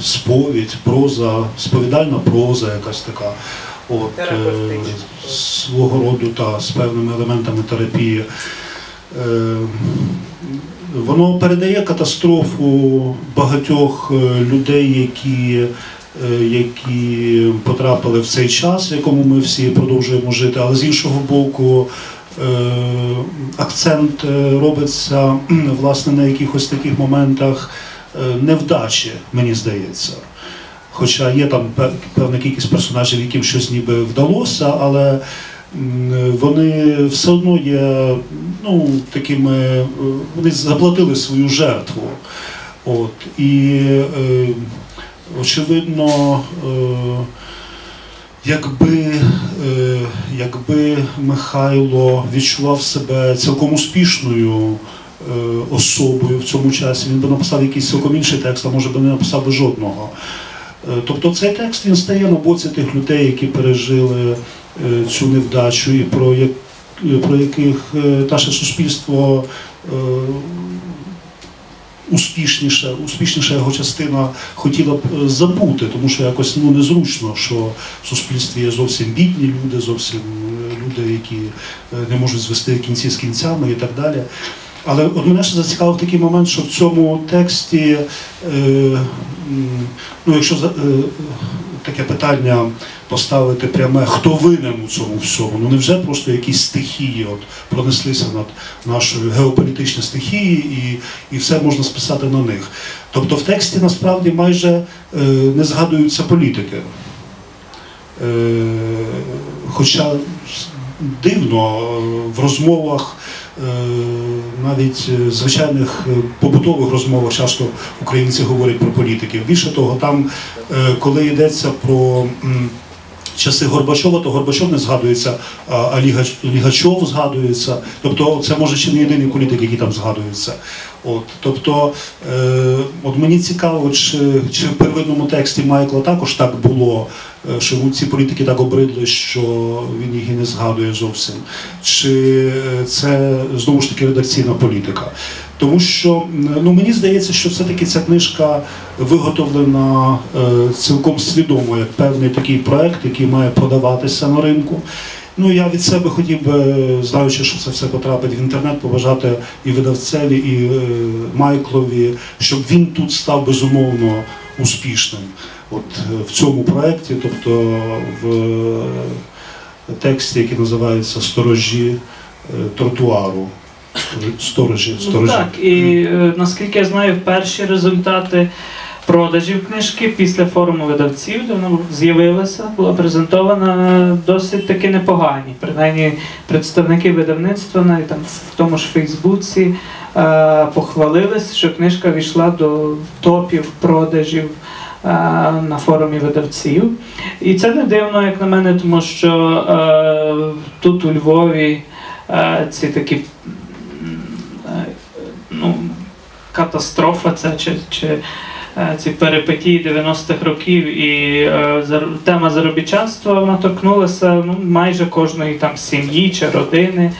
сповідь, проза, сповідальна проза якась така. От, е, свого роду та з певними елементами терапії. Е, воно передає катастрофу багатьох е, людей, які, е, які потрапили в цей час, в якому ми всі продовжуємо жити, але з іншого боку. е, Акцент е, робиться власне на якихось таких моментах е, невдачі, мені здається. Хоча є там пе- певна кількість персонажів, яким щось ніби вдалося, але вони все одно є ну, такими, е, вони заплатили свою жертву. От, і е, очевидно, е, якби, е, якби Михайло відчував себе цілком успішною е, особою в цьому часі, він би написав якийсь цілком інший текст, а може би не написав би жодного. Е, Тобто цей текст він стає на боці тих людей, які пережили е, цю невдачу, і про, як, е, про яких е, наше суспільство е, успішніша, його частина хотіла б е, забути, тому що якось ну, незручно, що в суспільстві є зовсім бідні люди, зовсім е, люди, які е, не можуть звести кінці з кінцями і так далі. Але от мене ще зацікавив такий момент, що в цьому тексті, е, ну якщо е, таке питання поставити пряме, хто винен у цьому всьому? Ну невже просто якісь стихії от пронеслися над нашою геополітичні стихії, і, і все можна списати на них. Тобто в тексті насправді майже е, не згадуються політики. Е, хоча дивно в розмовах, е, навіть е, звичайних е, побутових розмовах, часто українці говорять про політиків. Більше того, там, е, коли йдеться про часи Горбачова, то Горбачов не згадується, а Лігач- Лігачов згадується. Тобто, це може чи не єдиний політик, який там згадується. От, тобто, е, от мені цікаво, чи, чи в первинному тексті Майкла також так було, е, що ці політики так обридли, що він їх і не згадує зовсім. Чи е, це знову ж таки редакційна політика? Тому що ну, мені здається, що все-таки ця книжка виготовлена е, цілком свідомо як певний такий проект, який має продаватися на ринку. Ну я від себе хотів би, знаючи, що це все потрапить в інтернет, побажати і видавцеві, і е, Майклові, щоб він тут став безумовно успішним. От е, в цьому проєкті, тобто в е, тексті, який називається Сторожі е, тротуару. Сторожі, Ну, сторожі. так, і е, наскільки я знаю, перші результати продажів книжки після форуму видавців, де вона з'явилася, була презентована досить таки непогані. Принаймні представники видавництва, навіть там в тому ж Фейсбуці, е, похвалились, що книжка війшла до топів продажів. е, На форумі видавців. І це не дивно, як на мене, тому що е, тут у Львові е, ці такі е, ну, катастрофа це чи, чи ці перипетії 90-х років і е, тема заробітчанства вона торкнулася ну, майже кожної там сім'ї чи родини.